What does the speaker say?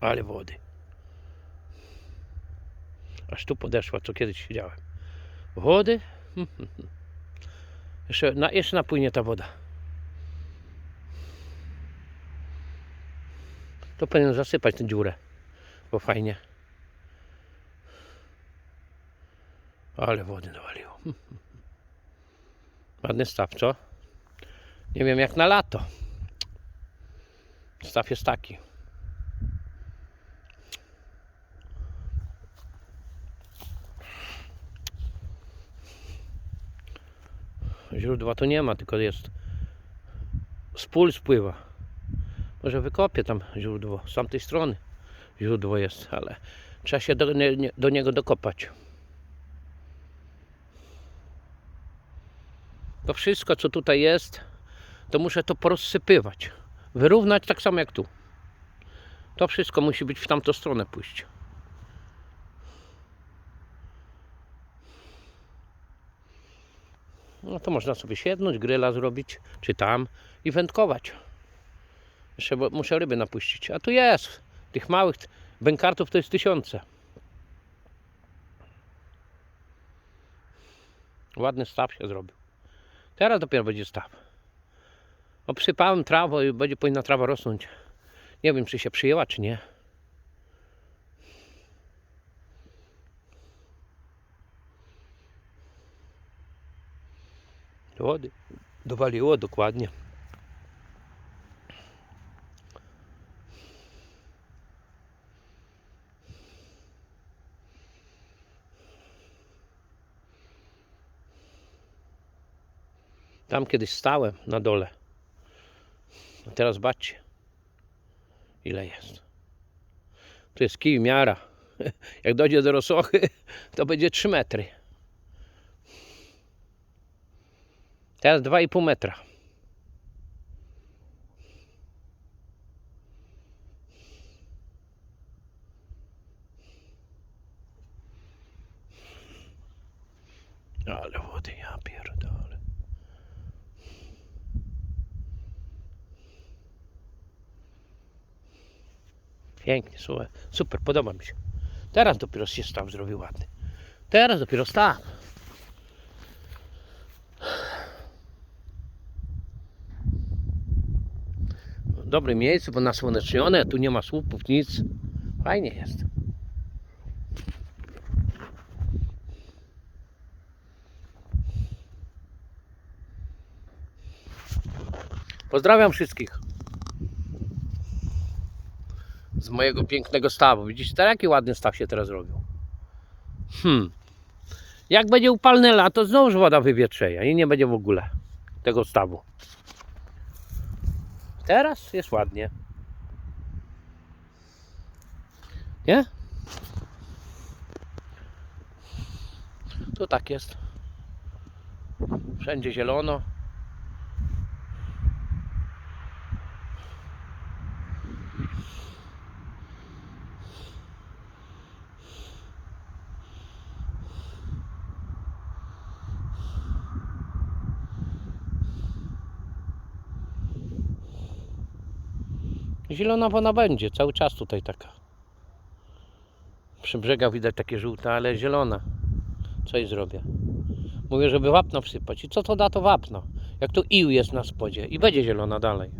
Ale wody. Aż tu podeszła, co kiedyś siedziałem. Wody? Hmm, hmm, hmm. Jeszcze, na, jeszcze napłynie ta woda. To powinien zasypać tę dziurę. Bo fajnie. Ale wody nawaliło. Ładny staw, co? Nie wiem jak na lato. Staw jest taki. Źródła tu nie ma, tylko jest z pól spływa. Może wykopię tam źródło, z tamtej strony źródło jest, ale trzeba się do, nie, do niego dokopać. To wszystko, co tutaj jest, to muszę to porozsypywać. Wyrównać tak samo jak tu. To wszystko musi być w tamtą stronę pójść. No to można sobie siednąć, gryla zrobić, czy tam i wędkować. Jeszcze muszę ryby napuścić. A tu jest. Tych małych bękartów to jest tysiące. Ładny staw się zrobił. Teraz dopiero będzie staw. Obsypałem trawą i będzie powinna trawa rosnąć. Nie wiem, czy się przyjęła, czy nie. Wody. Dowaliło dokładnie. Tam kiedyś stałem na dole. A teraz zobaczcie, ile jest. Tu jest kij miara. Jak dojdzie do rosochy, to będzie 3 metry. Teraz 2,5 metra. Ale wody, ja pierdolę. Pięknie, słuchaj. Super, podoba mi się. Teraz dopiero się staw zrobił ładny. Teraz dopiero staw. Dobrym miejscu, bo nasłonecznione, tu nie ma słupów, nic. Fajnie jest. Pozdrawiam wszystkich z mojego pięknego stawu. Widzicie, teraz jaki ładny staw się teraz zrobił. Hmm. Jak będzie upalne lato, znowuż woda wywietrzeje i nie będzie w ogóle tego stawu. Teraz jest ładnie. Nie? Tu tak jest. Wszędzie zielono. Zielona woda będzie, cały czas tutaj taka. Przy brzegach widać takie żółte, ale zielona. Co zrobię? Mówię, żeby wapno wsypać. I co to da to wapno? Jak tu ił jest na spodzie i będzie zielona dalej.